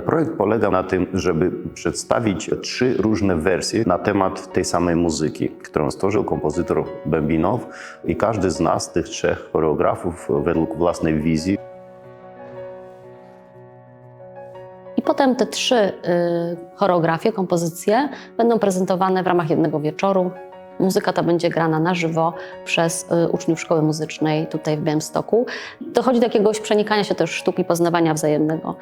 Projekt polega na tym, żeby przedstawić trzy różne wersje na temat tej samej muzyki, którą stworzył kompozytor Bębinow i każdy z nas, tych trzech choreografów, według własnej wizji I potem te trzy y, choreografie, kompozycje będą prezentowane w ramach jednego wieczoru. Muzyka ta będzie grana na żywo przez y, uczniów szkoły muzycznej tutaj w Białymstoku. Dochodzi do jakiegoś przenikania się też sztuki poznawania wzajemnego.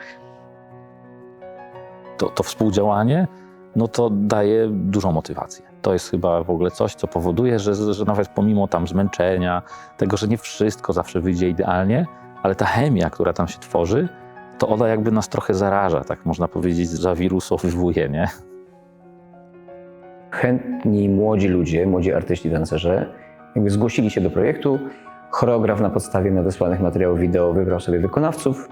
To, to współdziałanie, no to daje dużą motywację. To jest chyba w ogóle coś, co powoduje, że, że nawet pomimo tam zmęczenia, tego, że nie wszystko zawsze wyjdzie idealnie, ale ta chemia, która tam się tworzy, to ona jakby nas trochę zaraża, tak można powiedzieć, zawirusowywuje, nie? chętni młodzi ludzie, młodzi artyści, tancerze, jakby zgłosili się do projektu. Choreograf na podstawie nadesłanych materiałów wideo wybrał sobie wykonawców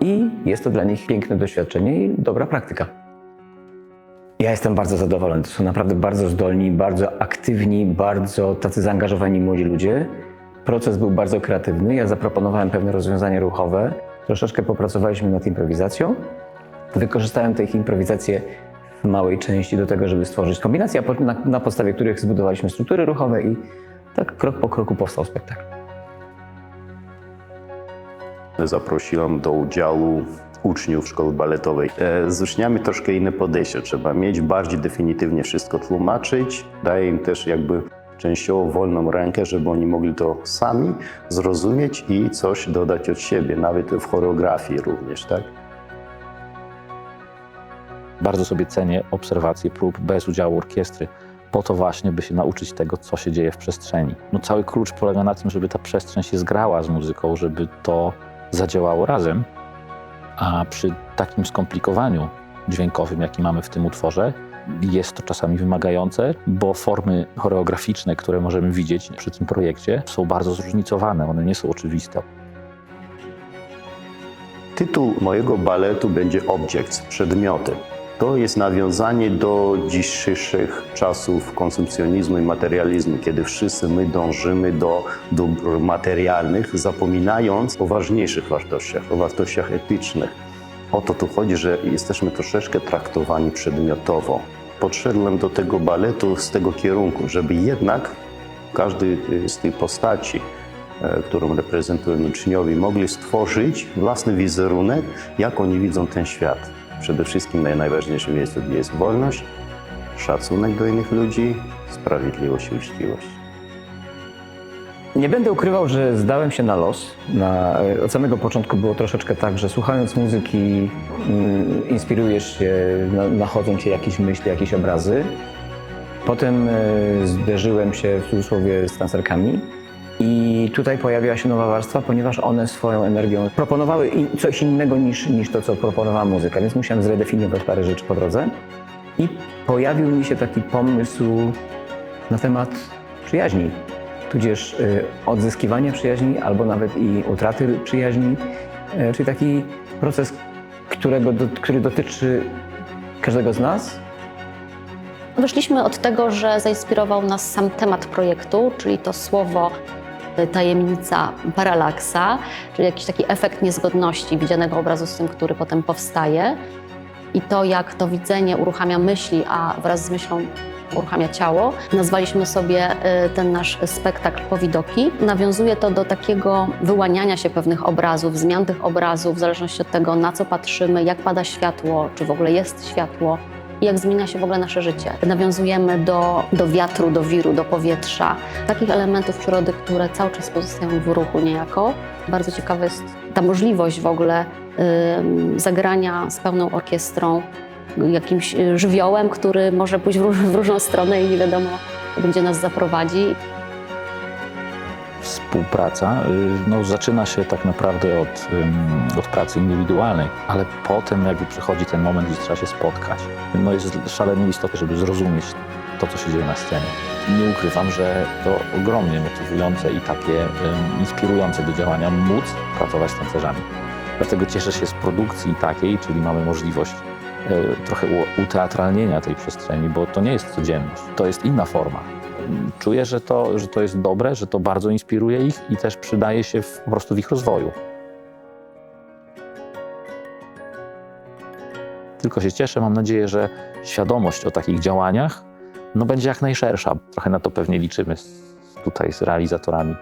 i jest to dla nich piękne doświadczenie i dobra praktyka. Ja jestem bardzo zadowolony. To są naprawdę bardzo zdolni, bardzo aktywni, bardzo tacy zaangażowani młodzi ludzie. Proces był bardzo kreatywny. Ja zaproponowałem pewne rozwiązania ruchowe. Troszeczkę popracowaliśmy nad improwizacją. Wykorzystałem te ich improwizacje w małej części do tego, żeby stworzyć kombinacje, na, na podstawie których zbudowaliśmy struktury ruchowe i tak krok po kroku powstał spektakl. Zaprosiłem do udziału uczniów szkoły baletowej. E, Z uczniami troszkę inne podejście. Trzeba mieć bardziej definitywnie wszystko tłumaczyć. Daje im też jakby częściowo wolną rękę, żeby oni mogli to sami zrozumieć i coś dodać od siebie, nawet w choreografii również, tak? Bardzo sobie cenię obserwacje prób bez udziału orkiestry, po to właśnie, by się nauczyć tego, co się dzieje w przestrzeni. No, cały klucz polega na tym, żeby ta przestrzeń się zgrała z muzyką, żeby to zadziałało razem, a przy takim skomplikowaniu dźwiękowym, jaki mamy w tym utworze, jest to czasami wymagające, bo formy choreograficzne, które możemy widzieć przy tym projekcie, są bardzo zróżnicowane, one nie są oczywiste. Tytuł mojego baletu będzie Objects, przedmioty. To jest nawiązanie do dzisiejszych czasów konsumpcjonizmu i materializmu, kiedy wszyscy my dążymy do dóbr materialnych, zapominając o ważniejszych wartościach, o wartościach etycznych. O to tu chodzi, że jesteśmy troszeczkę traktowani przedmiotowo. Podszedłem do tego baletu z tego kierunku, żeby jednak każdy y, z tych postaci, e, którą reprezentują uczniowie, mogli stworzyć własny wizerunek, jak oni widzą ten świat. Przede wszystkim na najważniejszym miejscu, jest wolność, szacunek do innych ludzi, sprawiedliwość i uczciwość. Nie będę ukrywał, że zdałem się na los. Na, od samego początku było troszeczkę tak, że słuchając muzyki mm, inspirujesz się, na, nachodzą cię jakieś myśli, jakieś obrazy. Potem e, zderzyłem się w cudzysłowie z tancerkami i tutaj pojawiła się nowa warstwa, ponieważ one swoją energią proponowały coś innego niż, niż to, co proponowała muzyka, więc musiałem zredefiniować parę rzeczy po drodze. I pojawił mi się taki pomysł na temat przyjaźni tudzież y, odzyskiwania przyjaźni albo nawet i utraty przyjaźni, y, czyli taki proces, którego, który dotyczy każdego z nas. Wyszliśmy od tego, że zainspirował nas sam temat projektu, czyli to słowo tajemnica paralaksa, czyli jakiś taki efekt niezgodności widzianego obrazu z tym, który potem powstaje. I to, jak to widzenie uruchamia myśli, a wraz z myślą uruchamia ciało. Nazwaliśmy sobie y, ten nasz spektakl Powidoki. Nawiązuje to do takiego wyłaniania się pewnych obrazów, zmian tych obrazów, w zależności od tego, na co patrzymy, jak pada światło, czy w ogóle jest światło jak zmienia się w ogóle nasze życie. Nawiązujemy do, do wiatru, do wiru, do powietrza, takich elementów przyrody, które cały czas pozostają w ruchu niejako. Bardzo ciekawa jest ta możliwość w ogóle ym, zagrania z pełną orkiestrą, jakimś y, żywiołem, który może pójść w, róż, w różną stronę i nie wiadomo, gdzie nas zaprowadzi. Współpraca y, no, zaczyna się tak naprawdę od, od pracy indywidualnej, ale potem jakby przychodzi ten moment, gdzie trzeba się spotkać. No jest szalenie istotne, żeby zrozumieć to, co się dzieje na scenie. Nie ukrywam, że to ogromnie motywujące i takie ym, inspirujące do działania móc pracować z tancerzami. Dlatego cieszę się z produkcji takiej, czyli mamy możliwość y, trochę uteatralnienia tej przestrzeni, bo to nie jest codzienność, to jest inna forma. Czuję, że to, że to jest dobre, że to bardzo inspiruje ich i też przydaje się w, po prostu w ich rozwoju. Tylko się cieszę, mam nadzieję, że świadomość o takich działaniach no, będzie jak najszersza. Trochę na to pewnie liczymy z, tutaj z realizatorami.